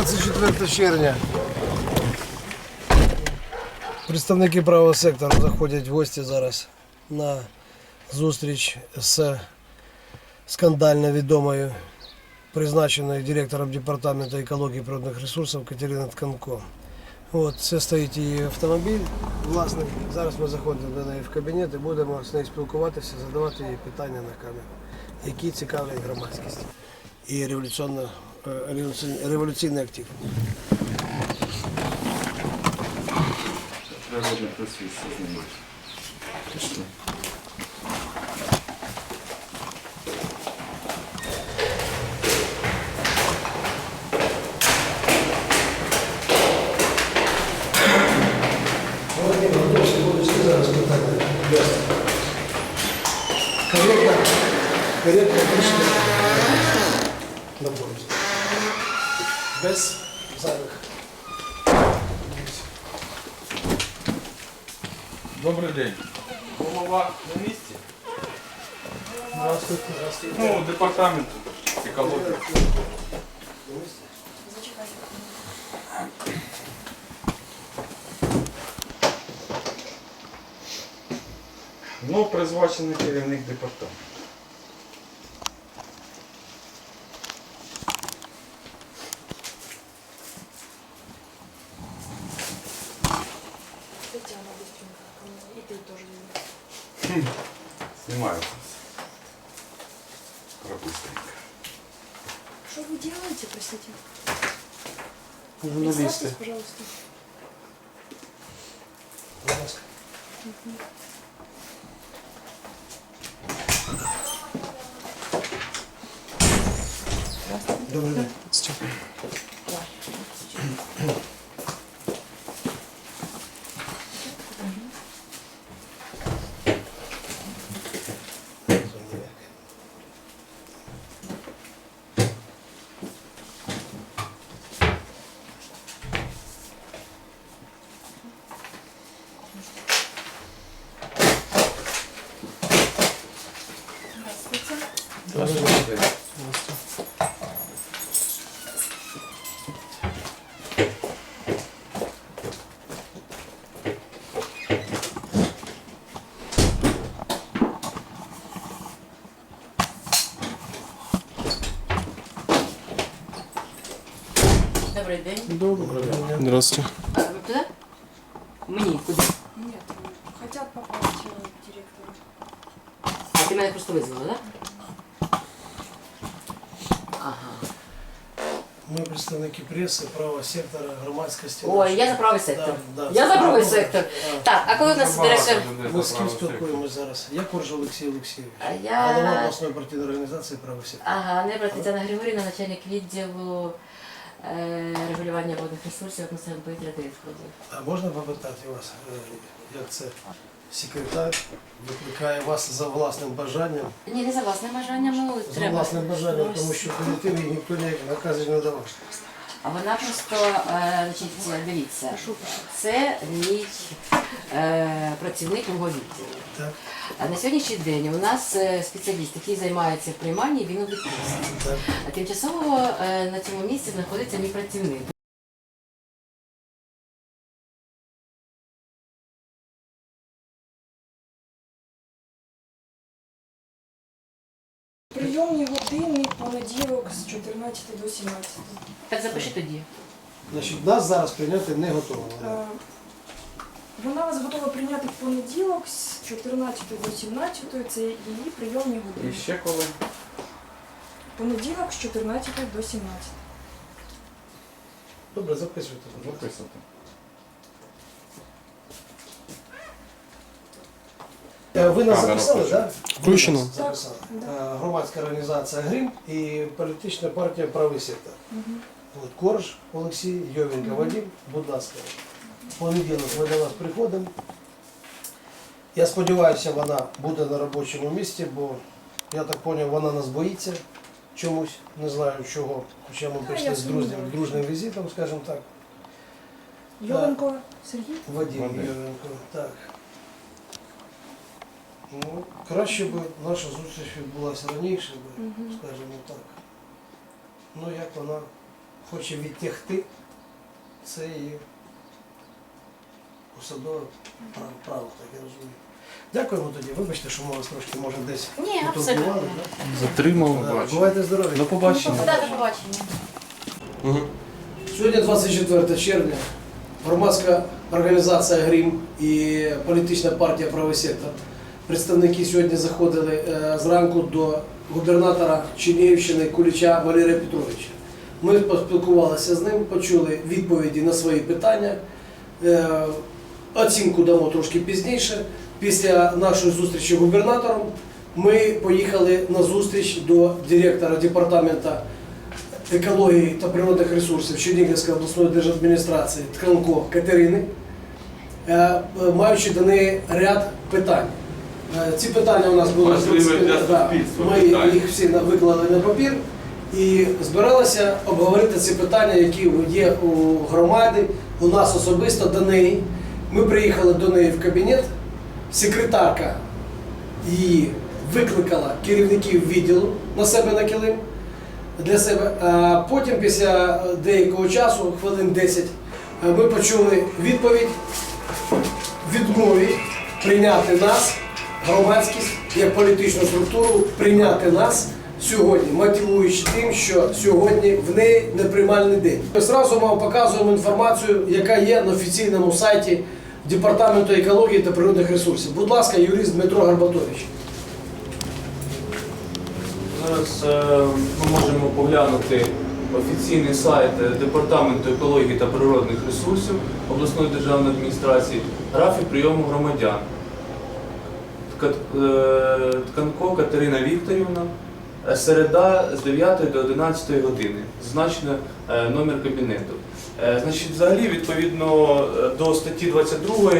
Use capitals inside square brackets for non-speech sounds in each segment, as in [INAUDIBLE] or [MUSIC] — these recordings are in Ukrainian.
24 червня. Представники правого сектору заходять в гості зараз на зустріч з скандально відомою призначеною директором департаменту екології природних ресурсів Катерина Тканко. От, це стоїть її автомобіль власний. Зараз ми заходимо до неї в кабінет і будемо з нею спілкуватися, задавати їй питання на камеру, які цікавлять громадськість і революційно, е, революційний, революційний актив. Природний просвіт знімати. Пішли. Володимир, Без зайвих. Добрий день. Голова на місці? Здравствуйте, здравствуйте. Ну, департамент екології. Ну, призначений керівник департаменту. Знімається. Пропустенько. Что вы делаете, простите? Журналісти. Представьтесь, пожалуйста. Будь ласка. Добрий день. Добрий день. Добрий день. Здравствуйте. А, ви туди? Мені куди? Нет, хотят попасть э, к директору. А ти мене просто визвала, так? Ага. Представники преси, правого сектора, громадськості. Ой, я за правий сектор. Да, да. Я за правий сектор. Да. Так, а коли у нас директор? Ми з ким спілкуємося зараз? Я Корж Олексій Олексійович. А Голова обласної партійної організації правий сектор. Ага, Небра Тетяна Григорівна, начальник відділу е, регулювання водних ресурсів атмосферного повітря та відходів. А можна попитати вас, е, як це секретар викликає вас за власним бажанням? Ні, не за власним бажанням, ну За треба. власним бажанням, тому що колективі ніхто ніяких наказів не давав. А вона просто, е, значить, дивіться, це мій е, працівник мого відділу. Так, А на сьогоднішній день у нас е, спеціаліст, який займається в прийманні, він у відпустці. так. А тимчасово е, на цьому місці знаходиться мій працівник. Прийомні години понеділок з 14 до 17. Так запиши тоді. Значить, нас зараз прийняти не готово. Е, Вона вас готова прийняти в понеділок з 14 до 17, це її прийомні І години. ще коли? Понеділок з 14 до 17. Добре, записуйте. Записати. Ви нас записали, так? Включено. Записали. Е, Громадська організація Грим і політична партія Правий сектор. От Корж Олексій, Йовенко Вадим, будь ласка. В понеділок ми до вас приходимо. Я сподіваюся, вона буде на робочому місці, бо я так зрозумів, вона нас боїться чомусь, не знаю чого. Хоча ми прийшли з дружним, дружним візитом, скажімо так. Йоленко Сергій? Вадим Вадим. Йовенко, так. Ну, краще б наша зустріч відбулася раніше, би, Мгм. скажімо так. Ну, як вона хоче відтягти, це і посадове право, право, так я розумію. Дякуємо тоді. Вибачте, що ми вас трошки може десь Ні, тут абсолютно. да? Бувайте здорові. До побачення. Да, до побачення. Сьогодні 24 червня. Громадська організація Грім і політична партія Правий сектор. Представники сьогодні заходили е, зранку до губернатора Чернігівщини Куліча Валерія Петровича. Ми поспілкувалися з ним, почули відповіді на свої питання. Е, Оцінку дамо трошки пізніше. Після нашої зустрічі з губернатором ми поїхали на зустріч до директора департаменту екології та природних ресурсів Чернігівської обласної держадміністрації Тканко Катерини, е, маючи до неї ряд питань. Е, Ці питання у нас були для да, Ми їх всі виклали на папір і збиралися обговорити ці питання, які є у громади, у нас особисто до неї. Ми приїхали до неї в кабінет. Секретарка її викликала керівників відділу на себе на килим для себе. А потім, після деякого часу, хвилин 10, е, ми почули відповідь відмові прийняти нас, громадськість, як політичну структуру, прийняти нас сьогодні, мотивуючи тим, що сьогодні в неї неприймальний день. Ми зразу вам показуємо інформацію, яка є на офіційному сайті Департаменту екології та природних ресурсів. Будь ласка, юрист Дмитро Гарбатович. Зараз е, ми можемо поглянути офіційний сайт Департаменту екології та природних ресурсів обласної державної адміністрації, графік прийому громадян. Е, Тканко Катерина Вікторівна. Е, Середа з 9 до 11 години. Зазначено е, номер кабінету. Значить, взагалі, відповідно до статті 22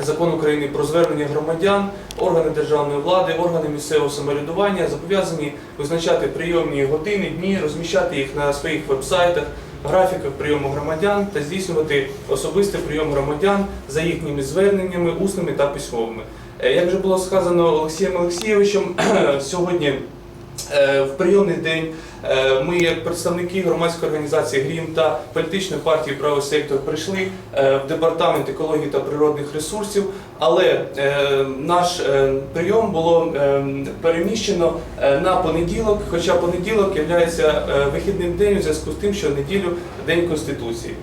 Закон України про звернення громадян, органи державної влади, органи місцевого самоврядування зобов'язані визначати прийомні години, дні, розміщати їх на своїх вебсайтах, графіках прийому громадян та здійснювати особистий прийом громадян за їхніми зверненнями, усними та письмовими. Е, Як вже було сказано Олексієм Олексійовичем, [CLEARS THROAT] сьогодні Е, В прийомний день ми, як представники громадської організації Грім та політичної партії Правий сектор, прийшли е, в департамент екології та природних ресурсів, але е, наш е, прийом було е, переміщено е, на понеділок, хоча понеділок є вихідним день у зв'язку з тим, що неділю День Конституції.